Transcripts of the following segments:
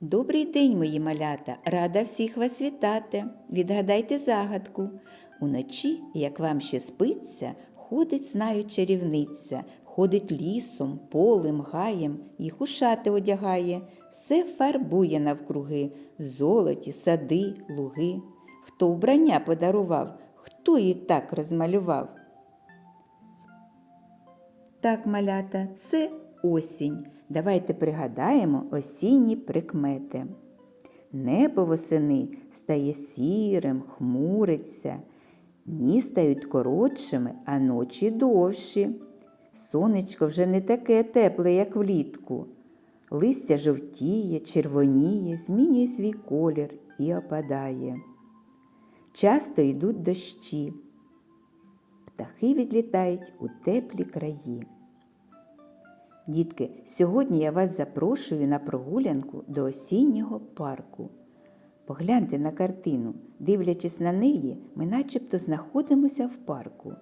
Добрий день, мої малята! Рада всіх вас вітати. Відгадайте загадку. Уночі, як вам ще спиться, ходить, знаю, чарівниця, ходить лісом, полем, гаєм, їх у шати одягає, все фарбує навкруги, золоті, сади, луги. Хто вбрання подарував, хто її так розмалював? Так, малята, це осінь. Давайте пригадаємо осінні прикмети. Небо восени стає сірим, хмуриться, дні стають коротшими, а ночі довші. Сонечко вже не таке тепле, як влітку. Листя жовтіє, червоніє, змінює свій колір і опадає. Часто йдуть дощі. Птахи відлітають у теплі краї. Дітки, сьогодні я вас запрошую на прогулянку до осіннього парку. Погляньте на картину, дивлячись на неї, ми начебто знаходимося в парку.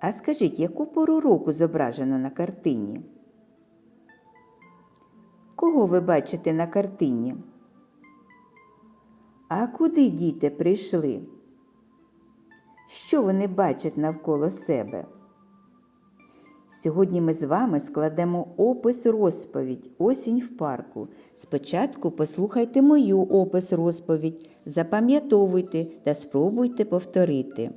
А скажіть, яку пору року зображено на картині? Кого ви бачите на картині? А куди діти прийшли? Що вони бачать навколо себе? Сьогодні ми з вами складемо опис розповідь Осінь в парку. Спочатку послухайте мою опис розповідь, запам'ятовуйте та спробуйте повторити.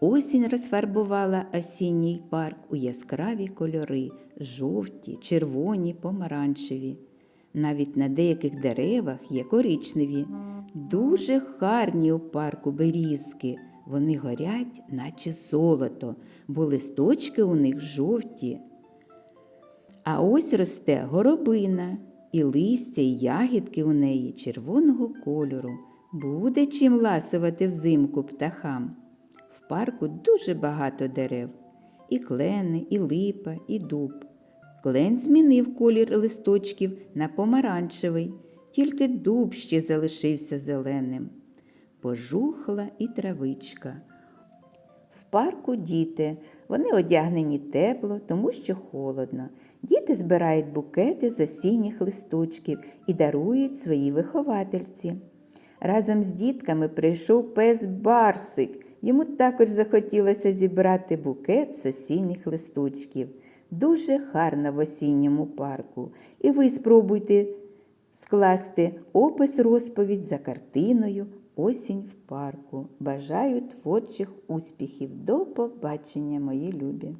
Осінь розфарбувала осінній парк у яскраві кольори жовті, червоні, помаранчеві. Навіть на деяких деревах є коричневі. Дуже гарні у парку берізки. Вони горять, наче золото, бо листочки у них жовті. А ось росте горобина, і листя, і ягідки у неї червоного кольору. Буде чим ласувати взимку птахам. В парку дуже багато дерев і клени, і липа, і дуб. Клен змінив колір листочків на помаранчевий, тільки дуб ще залишився зеленим. Пожухла і травичка. В парку діти. Вони одягнені тепло, тому що холодно. Діти збирають букети з осінніх листочків і дарують своїй виховательці. Разом з дітками прийшов пес Барсик. Йому також захотілося зібрати букет з осінніх листочків. Дуже гарно в осінньому парку. І ви спробуйте скласти опис розповідь за картиною Осінь в парку. Бажаю творчих успіхів. До побачення, мої любі!